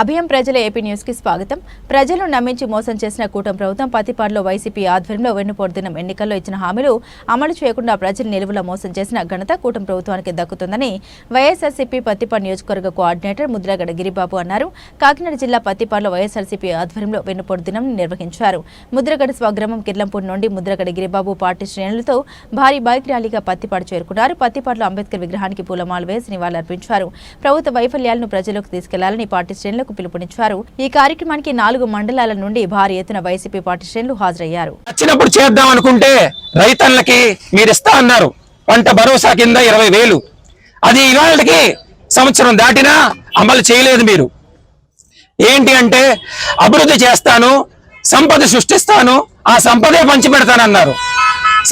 అభయం ప్రజల ఏపీ న్యూస్కి స్వాగతం. ప్రజలను నమ్మించి మోసం చేసిన కూటమి ప్రభుత్వం పతిపాడులో వైసీపీ ఆధ్వర్యంలో వెన్నుపోటు దినం ఎన్నికల్లో ఇచ్చిన హామీలు అమలు చేయకుండా ప్రజలు నిలువులో మోసం చేసిన ఘనత కూటమి ప్రభుత్వానికి దక్కుతుందని వైఎస్ఆర్సీపీ పత్తిపాడు నియోజకవర్గ కోఆర్డినేటర్ ముద్రగడ గిరిబాబు అన్నారు. కాకినాడ జిల్లా పత్తిపాడులో వైఎస్ఆర్సీపీ ఆధ్వర్యంలో వెన్నుపోటు దినం నిర్వహించారు. ముద్రగడ స్వగ్రామం కిర్లంపూర్ నుండి ముద్రగడ గిరిబాబు పార్టీ శ్రేణులతో భారీ బైక్ ర్యాలీగా పత్తిపాడు చేరుకున్నారు. పత్తిపాడులో అంబేద్కర్ విగ్రహానికి పూలమాలు వేసి నివాళులర్పించారు. ప్రభుత్వ వైఫల్యాలను ప్రజలకు తీసుకెళ్ళాలని పార్టీ శ్రేణులు శ్రేణులకు పిలుపునిచ్చారు. ఈ కార్యక్రమానికి నాలుగు మండలాల నుండి భారీ ఎత్తున వైసీపీ పార్టీ శ్రేణులు హాజరయ్యారు. వచ్చినప్పుడు చేద్దాం అనుకుంటే రైతన్నలకి మీరు ఇస్తా అన్నారు. పంట భరోసా కింద ఇరవై వేలు. అది ఇవాళకి సంవత్సరం దాటినా అమలు చేయలేదు మీరు. ఏంటి అంటే అభివృద్ధి చేస్తాను సంపద సృష్టిస్తాను ఆ సంపదే పంచిపెడతానన్నారు.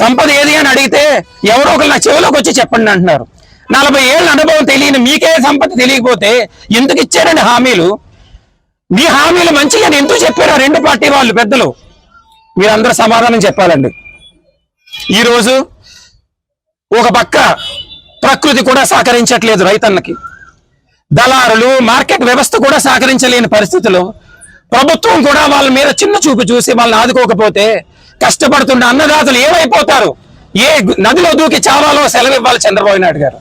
సంపద ఏది అని అడిగితే ఎవరో ఒకరు నా చెవిలోకి వచ్చి చెప్పండి అంటున్నారు. నలభై ఏళ్ళ అనుభవం తెలియని మీకే సంపద తెలియకపోతే ఎందుకు ఇచ్చారండి హామీలు? మీ హామీలు మంచిగా ఎందుకు చెప్పారు రెండు పార్టీ వాళ్ళు పెద్దలు? మీరందరూ సమాధానం చెప్పాలండి. ఈరోజు ఒక పక్క ప్రకృతి కూడా సహకరించట్లేదు రైతన్నకి. దళారులు మార్కెట్ వ్యవస్థ కూడా సహకరించలేని పరిస్థితిలో ప్రభుత్వం కూడా వాళ్ళ మీద చిన్న చూపు చూసి వాళ్ళని ఆదుకోకపోతే కష్టపడుతున్న అన్నదాతలు ఏమైపోతారు? ఏ నదిలో దూకి చావాలో సెలవు ఇవ్వాలి చంద్రబాబు నాయుడు గారు.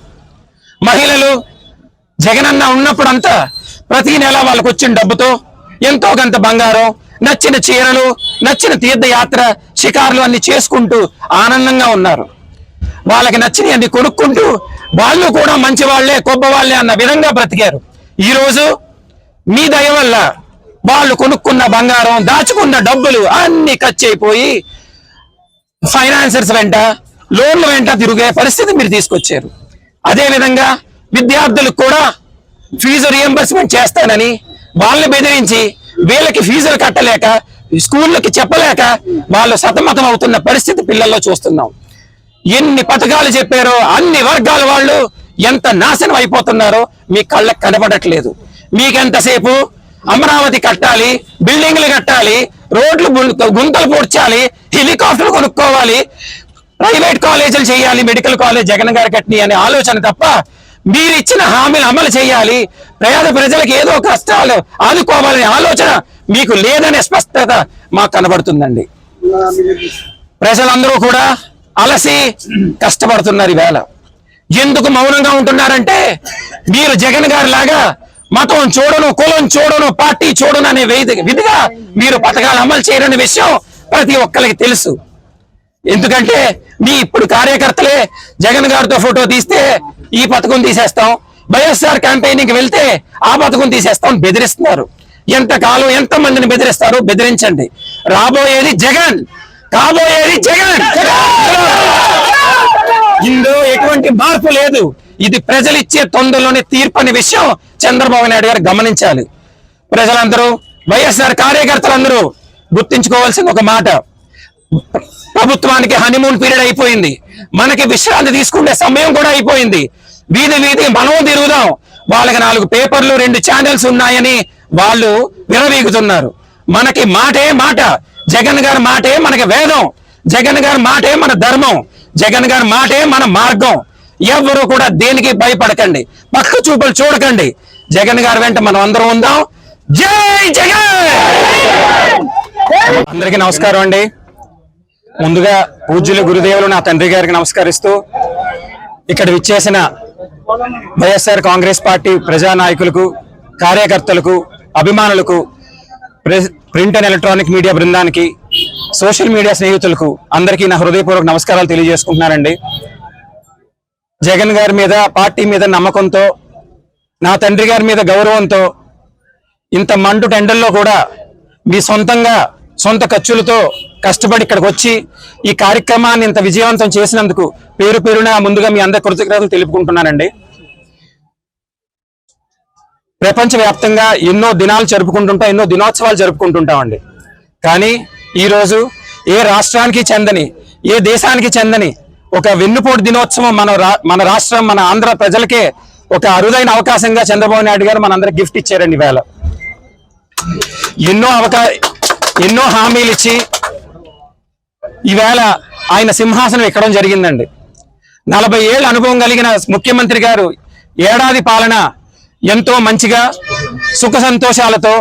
మహిళలు జగనన్న ఉన్నప్పుడంతా ప్రతి నెల వాళ్ళకు వచ్చిన డబ్బుతో ఎంతో కొంత బంగారం నచ్చిన చీరలు నచ్చిన తీర్థయాత్ర షికారులు అన్ని చేసుకుంటూ ఆనందంగా ఉన్నారు. వాళ్ళకి నచ్చినవి అన్ని కొనుక్కుంటూ వాళ్ళు కూడా మంచి వాళ్ళే కొబ్బ వాళ్ళే అన్న విధంగా బ్రతికారు. ఈరోజు మీ దయ వల్ల వాళ్ళు కొనుక్కున్న బంగారం దాచుకున్న డబ్బులు అన్ని ఖర్చు అయిపోయి ఫైనాన్సర్స్ వెంట లోన్ల వెంట తిరిగే పరిస్థితి మీరు తీసుకొచ్చారు. అదే విధంగా విద్యార్థులకు కూడా ఫీజు రియంబర్స్మెంట్ చేస్తానని వాళ్ళని బెదిరించి వీళ్ళకి ఫీజులు కట్టలేక స్కూళ్ళకి చెప్పలేక వాళ్ళు సతమతం అవుతున్న పరిస్థితి పిల్లల్లో చూస్తున్నాం. ఎన్ని పథకాలు చెప్పారో అన్ని వర్గాల వాళ్ళు ఎంత నాశనం అయిపోతున్నారో మీ కళ్ళకు కనబడట్లేదు. మీకెంతసేపు అమరావతి కట్టాలి బిల్డింగ్లు కట్టాలి రోడ్లు గుంతలు పూడ్చాలి హెలికాప్టర్ కొనుక్కోవాలి ప్రైవేట్ కాలేజీలు చేయాలి మెడికల్ కాలేజ్ జగన్ గారి కట్ని అనే ఆలోచన తప్ప మీరు ఇచ్చిన హామీలు అమలు చేయాలి పేద ప్రజలకు ఏదో కష్టాలు ఆదుకోవాలనే ఆలోచన మీకు లేదనే స్పష్టత మాకు కనబడుతుందండి. ప్రజలందరూ కూడా అలసి కష్టపడుతున్నారు ఈవేళ. ఎందుకు మౌనంగా ఉంటున్నారంటే మీరు జగన్ గారి లాగా మతం చూడను కులం చూడను పార్టీ చూడను అనే విధిగా మీరు పథకాలు అమలు చేయరనే విషయం ప్రతి ఒక్కరికి తెలుసు. ఎందుకంటే మీ ఇప్పుడు కార్యకర్తలే జగన్ గారితో ఫోటో తీస్తే ఈ పథకం తీసేస్తాం. వైఎస్ఆర్ క్యాంపెయినింగ్ వెళ్తే ఆ పథకం తీసేస్తాం బెదిరిస్తున్నారు. ఎంతకాలం ఎంత మందిని బెదిరిస్తారు బెదిరించండి. రాబోయేది జగన్ కాబోయేది జగన్. ఇందులో ఎటువంటి మార్పు లేదు. ఇది ప్రజలు ఇచ్చే తొందరలోనే తీర్పు అనే విషయం చంద్రబాబు నాయుడు గారు గమనించాలి. ప్రజలందరూ వైఎస్ఆర్ కార్యకర్తలందరూ గుర్తించుకోవాల్సిన ఒక మాట. ప్రభుత్వానికి హనీమూన్ పీరియడ్ అయిపోయింది. మనకి విశ్రాంతి తీసుకునే సమయం కూడా అయిపోయింది. వీధి వీధి మనం తిరుగుదాం. వాళ్ళకి నాలుగు పేపర్లు రెండు ఛానల్స్ ఉన్నాయని వాళ్ళు విరవీగుతున్నారు మనకి మాటే మాట. జగన్ గారి మాటే మనకి వేదం. జగన్ గారి మాటే మన ధర్మం. జగన్ గారి మాటే మన మార్గం. ఎవరు కూడా దేనికి భయపడకండి. పక్క చూపులు చూడకండి. జగన్ గారి వెంట మనం అందరం ఉందాం. జై జగన్! అందరికీ నమస్కారం అండి. ముందుగా పూజ్యులు గురుదేవులు నా తండ్రి గారికి నమస్కరిస్తూ ఇక్కడ విచ్చేసిన వైఎస్ఆర్ కాంగ్రెస్ పార్టీ ప్రజానాయకులకు కార్యకర్తలకు అభిమానులకు press- print and electronic media బృందానికి సోషల్ మీడియా స్నేహితులకు అందరికీ నా హృదయపూర్వక నమస్కారాలు తెలియజేసుకుంటున్నానండి. జగన్ గారి మీద పార్టీ మీద నమ్మకంతో నా తండ్రి గారి మీద గౌరవంతో ఇంత మండు టెండల్లో కూడా మీ సొంతంగా సొంత ఖర్చులతో కష్టపడి ఇక్కడికి వచ్చి ఈ కార్యక్రమాన్ని ఇంత విజయవంతం చేసినందుకు పేరు పేరున ముందుగా మీ అందరి కృతజ్ఞతలు తెలుపుకుంటున్నానండి. ప్రపంచవ్యాప్తంగా ఎన్నో దినాలు జరుపుకుంటుంటాం ఎన్నో దినోత్సవాలు జరుపుకుంటుంటామండి. కానీ ఈరోజు ఏ రాష్ట్రానికి చెందని ఏ దేశానికి చెందని ఒక వెన్నుపోటు దినోత్సవం మన రా- మన రాష్ట్రం మన ఆంధ్ర ప్రజలకే ఒక అరుదైన అవకాశంగా చంద్రబాబు నాయుడు గారు మనందరికి గిఫ్ట్ ఇచ్చారండి ఇవాళ. ఎన్నో అవకా ఎన్నో హామీలు ఇచ్చి ఈవేళ ఆయన సింహాసనం ఎక్కడం జరిగిందండి. నలభై ఏళ్ళ అనుభవం కలిగిన ముఖ్యమంత్రి గారు ఏడాది పాలన ఎంతో మంచిగా సుఖ సంతోషాలతో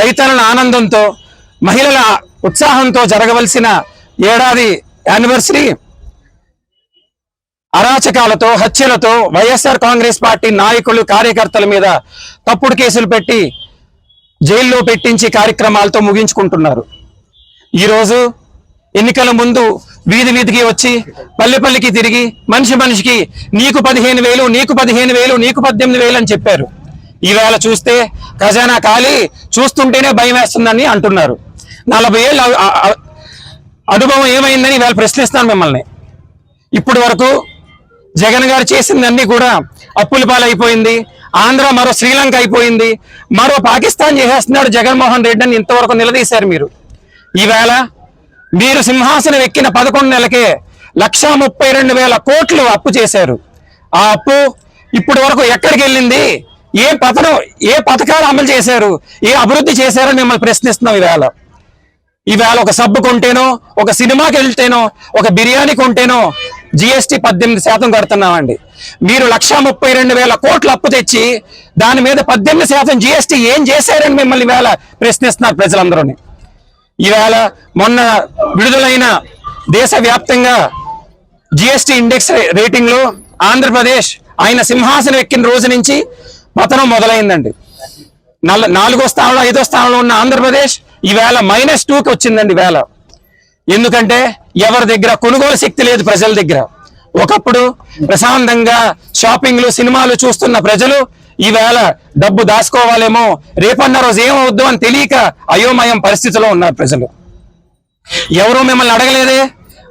రైతుల ఆనందంతో మహిళల ఉత్సాహంతో జరగవలసిన ఏడాది యానివర్సరీ అరాచకాలతో హత్యలతో వైఎస్ఆర్ కాంగ్రెస్ పార్టీ నాయకులు కార్యకర్తల మీద తప్పుడు కేసులు పెట్టి జైల్లో పెట్టించి కార్యక్రమాలతో ముగించుకుంటున్నారు. ఈరోజు ఎన్నికల ముందు వీధి వీధికి వచ్చి పల్లెపల్లికి తిరిగి మనిషి మనిషికి నీకు పదిహేను వేలు నీకు పదిహేను వేలు నీకు పద్దెనిమిది వేలు అని చెప్పారు. ఈవేళ చూస్తే ఖజానా ఖాళీ చూస్తుంటేనే భయం వేస్తుందని అంటున్నారు. నలభై ఏళ్ళ అనుభవం ఏమైందని ఇవాళ ప్రశ్నిస్తాను మిమ్మల్ని. ఇప్పటి వరకు జగన్ గారు చేసిందన్నీ కూడా అప్పుల పాలైపోయింది ఆంధ్ర మరో శ్రీలంక అయిపోయింది మరో పాకిస్తాన్ చేసేస్తున్నాడు జగన్మోహన్ రెడ్డి అని ఇంతవరకు నిలదీశారు మీరు. ఈవేళ మీరు సింహాసనం ఎక్కిన పదకొండు నెలకే లక్షా ముప్పై రెండు వేల కోట్లు అప్పు చేశారు. ఆ అప్పు ఇప్పటి వరకు ఎక్కడికి వెళ్ళింది? ఏ పథకం ఏ పథకాలు అమలు చేశారు? ఏ అభివృద్ధి చేశారని మిమ్మల్ని ప్రశ్నిస్తున్నాం ఈవేళ. ఈవేళ ఒక సబ్బు కొంటేనో ఒక సినిమాకి వెళ్తేనో ఒక బిర్యానీ కొంటేనో జిఎస్టీ పద్దెనిమిది శాతం కడుతున్నామండి. మీరు లక్షా ముప్పై రెండు వేల కోట్లు అప్పు తెచ్చి దాని మీద పద్దెనిమిది శాతం జిఎస్టీ ఏం చేశారని మిమ్మల్ని వేళ ప్రశ్నిస్తున్నారు ప్రజలందరూ ఈవేళ మొన్న విడుదలైన దేశవ్యాప్తంగా జిఎస్టి ఇండెక్స్ రేటింగ్లో ఆంధ్రప్రదేశ్ ఆయన సింహాసనం ఎక్కిన రోజు నుంచి పతనం మొదలైందండి. నల్ల నాలుగో స్థానంలో ఐదో స్థానంలో ఉన్న ఆంధ్రప్రదేశ్ ఈవేళ మైనస్ టూకి వచ్చిందండి వేళ. ఎందుకంటే ఎవరి దగ్గర కొనుగోలు శక్తి లేదు ప్రజల దగ్గర. ఒకప్పుడు ప్రశాంతంగా షాపింగ్లు సినిమాలు చూస్తున్న ప్రజలు ఈవేళ డబ్బు దాచుకోవాలేమో రేపన్న రోజు ఏమవుద్దు అని తెలియక అయోమయం పరిస్థితిలో ఉన్నారు ప్రజలు. ఎవరు మిమ్మల్ని అడగలేదే?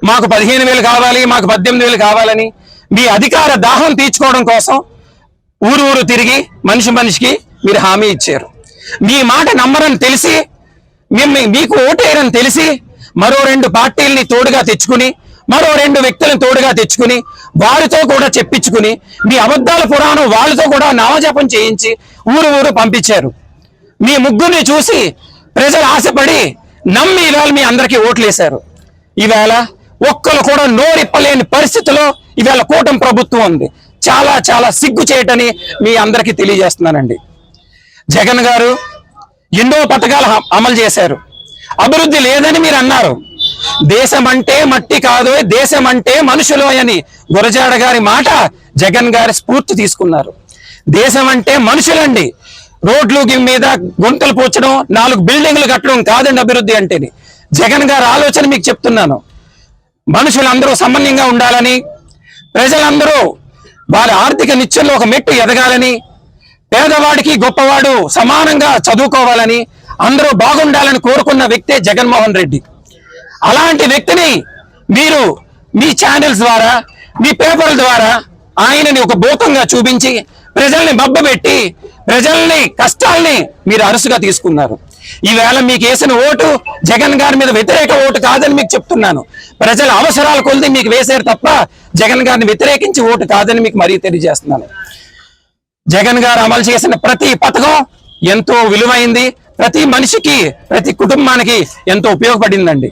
మాకు పదిహేను వేలు కావాలి మాకు పద్దెనిమిది వేలు కావాలని. మీ అధికార దాహం తీర్చుకోవడం కోసం ఊరు ఊరు తిరిగి మనిషి మనిషికి మీరు హామీ ఇచ్చారు. మీ మాట నమ్మరని తెలిసి మిమ్మ మీకు ఓటేయరని తెలిసి మరో రెండు పార్టీల్ని తోడుగా తెచ్చుకుని మరో రెండు వ్యక్తులను తోడుగా తెచ్చుకుని వారితో కూడా చెప్పించుకుని మీ అబద్ధాల పురాణం వాళ్ళతో కూడా నామజపం చేయించి ఊరు ఊరు పంపించారు. మీ ముగ్గురిని చూసి ప్రజలు ఆశపడి నమ్మి ఇవాళ మీ అందరికీ ఓట్లేశారు. ఈవేళ ఒక్కరు కూడా నోరిప్పలేని పరిస్థితిలో ఇవాళ కూటమి ప్రభుత్వం ఉంది. చాలా చాలా సిగ్గు చేయటని మీ అందరికీ తెలియజేస్తున్నానండి. జగన్ గారు ఎన్నో పథకాలు అమలు చేశారు. అభివృద్ధి లేదని మీరు అన్నారు. దేశం అంటే మట్టి కాదు దేశం అంటే మనుషులు అని గురజాడ గారి మాట జగన్ గారి స్ఫూర్తి తీసుకున్నారు. దేశం అంటే మనుషులండి. రోడ్లు మీద గుంతలు పూడ్చడం నాలుగు బిల్డింగ్లు కట్టడం కాదండి అభివృద్ధి అంటేని. జగన్ గారి ఆలోచన మీకు చెప్తున్నాను. మనుషులందరూ సమన్యంగా ఉండాలని ప్రజలందరూ వారి ఆర్థిక నిత్యంలో ఒక మెట్టు ఎదగాలని పేదవాడికి గొప్పవాడు సమానంగా చదువుకోవాలని అందరూ బాగుండాలని కోరుకున్న వ్యక్తే జగన్మోహన్ రెడ్డి. అలాంటి వ్యక్తిని మీరు మీ ఛానల్స్ ద్వారా మీ పేపర్ల ద్వారా ఆయనని ఒక భూతంగా చూపించి ప్రజల్ని మబ్బబెట్టి ప్రజల్ని కష్టాల్ని మీరు అరుసుగా తీసుకున్నారు. ఈవేళ మీకు వేసిన ఓటు జగన్ గారి మీద వ్యతిరేక ఓటు కాదని మీకు చెప్తున్నాను. ప్రజల అవసరాల కొలిది మీకు వేశారు తప్ప జగన్ గారిని వ్యతిరేకించి ఓటు కాదని మీకు మరీ తెలియజేస్తున్నాను. జగన్ గారు అమలు చేసిన ప్రతి పథకం ఎంతో విలువైంది ప్రతి మనిషికి ప్రతి కుటుంబానికి ఎంతో ఉపయోగపడిందండి.